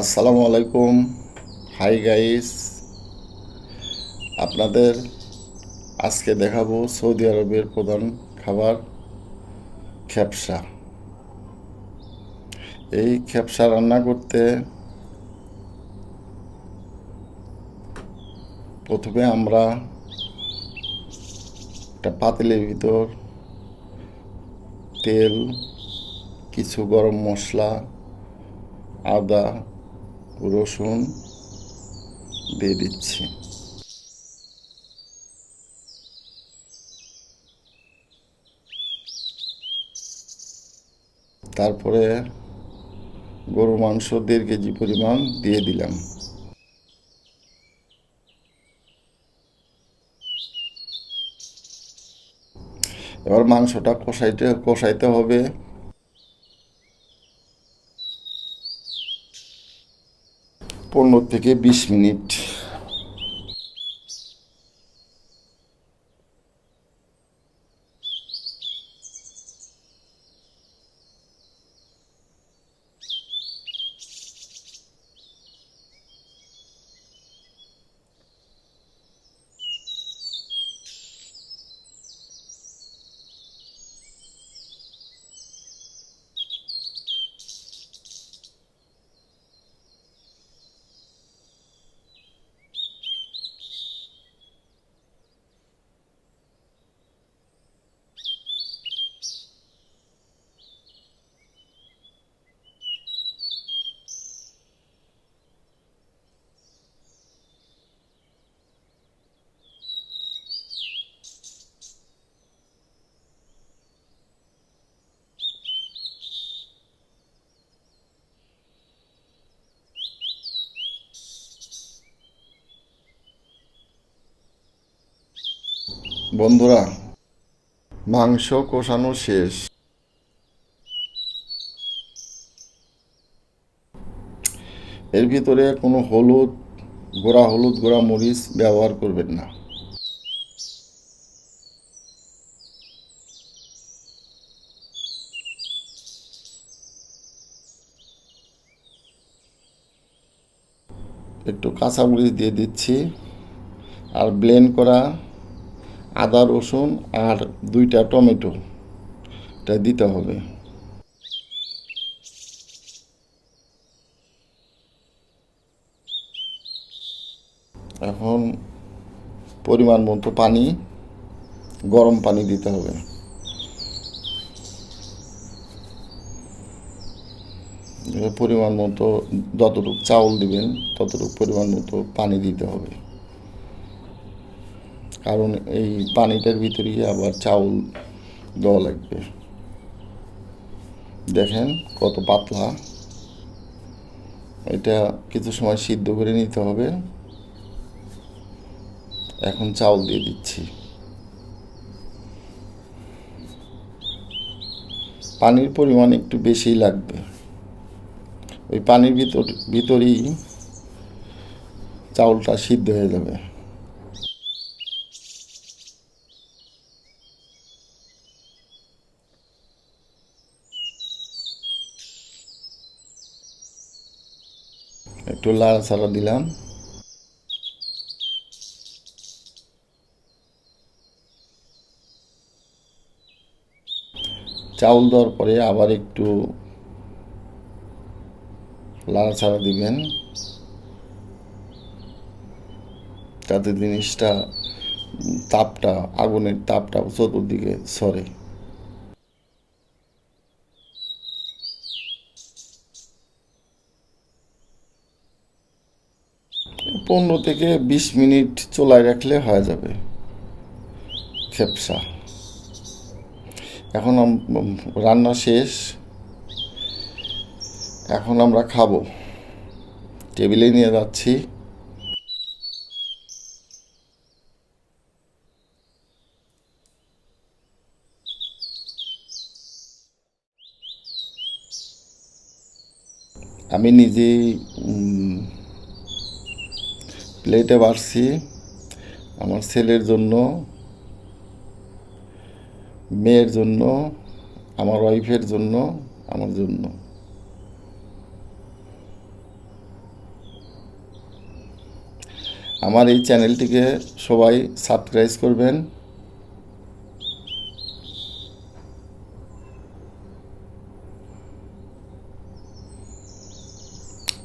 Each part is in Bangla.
আসসালামু আলাইকুম। হাই গাইস আপনাদের আজকে দেখাবো সৌদি আরবের প্রধান খাবার খেপসা এই খেপসা রান্না করতে প্রথমে আমরা একটা পাতিলের ভিতর তেল, কিছু গরম মশলা, আদা রসুন দিয়ে দিচ্ছি। তারপরে গরু মাংস দেড় কেজি পরিমাণ দিয়ে দিলাম। এবার মাংসটা কষাইতে কষাইতে হবে। পনেরো থেকে বিশ মিনিট বন্ধুরা, মাংস কষানো শেষ। এর ভিতরে কোনো হলুদ গোড়া হলুদ গোড়া মরিচ ব্যবহার করবেন না। একটু কাঁচামরিচ দিয়ে দিচ্ছি। আর ব্লেন্ড করা আদা রসুন আর দুইটা টমেটো। এটা দিতে হবে। এখন পরিমাণ মতো পানি, গরম পানি দিতে হবে। পরিমাণ মতো যতটুকু চাউল দিবেন, ততটুকু পরিমাণ মতো পানি দিতে হবে। কারণ এই পানিটার ভিতরেই আবার চাউল দেওয়া লাগবে। দেখেন কত পাতলা। এটা কিছু সময় সিদ্ধ করে নিতে হবে। এখন চাউল দিয়ে দিচ্ছি। পানির পরিমাণ একটু বেশিই লাগবে। ওই পানির ভিতর ভিতরেই চাউলটা সিদ্ধ হয়ে যাবে। একটু লাড়াচাড়া দিলাম। চাউল দেওয়ার পরে আবার একটু লাল লাড়াচাড়া দিবেন। তাতে জিনিসটা তাপটা, আগুনের তাপটা চতুর্দিকে সরে। পনেরো থেকে বিশ মিনিট চুলায় রাখলে হয়ে যাবে। খেপসা। এখন রান্না শেষ। এখন আমরা খাব। টেবিলে নিয়ে যাচ্ছি। আমি নিজেই প্লেটে বাড়ছি আমার ছেলের জন্য, মেয়ের জন্য, আমার ওয়াইফের জন্য, আমার জন্য। আমার এই চ্যানেলটিকে সবাই সাবস্ক্রাইব করবেন।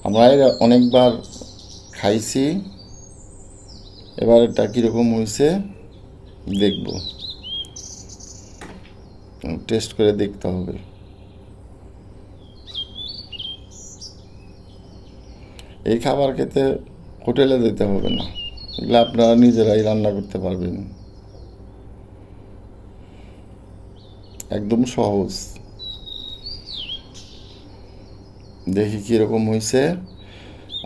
আমরা অনেকবার খাইছি। এবার এটা কীরকম হয়েছে, দেখব। টেস্ট করে দেখতে হবে। এই খাবার খেতে হোটেলে যেতে হবে না, এগুলো আপনারা নিজেরাই রান্না করতে পারবেন। একদম সহজ। দেখি কীরকম হয়েছে।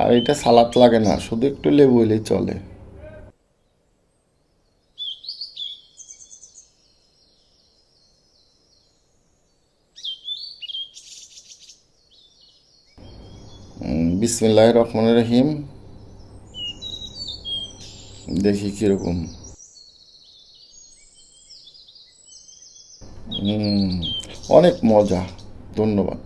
আর এটা সালাদ লাগে না, শুধু একটু লেবু হলেই চলে। বিসমিল্লাহ রহমান রহিম। দেখি কীরকম। অনেক মজা। ধন্যবাদ।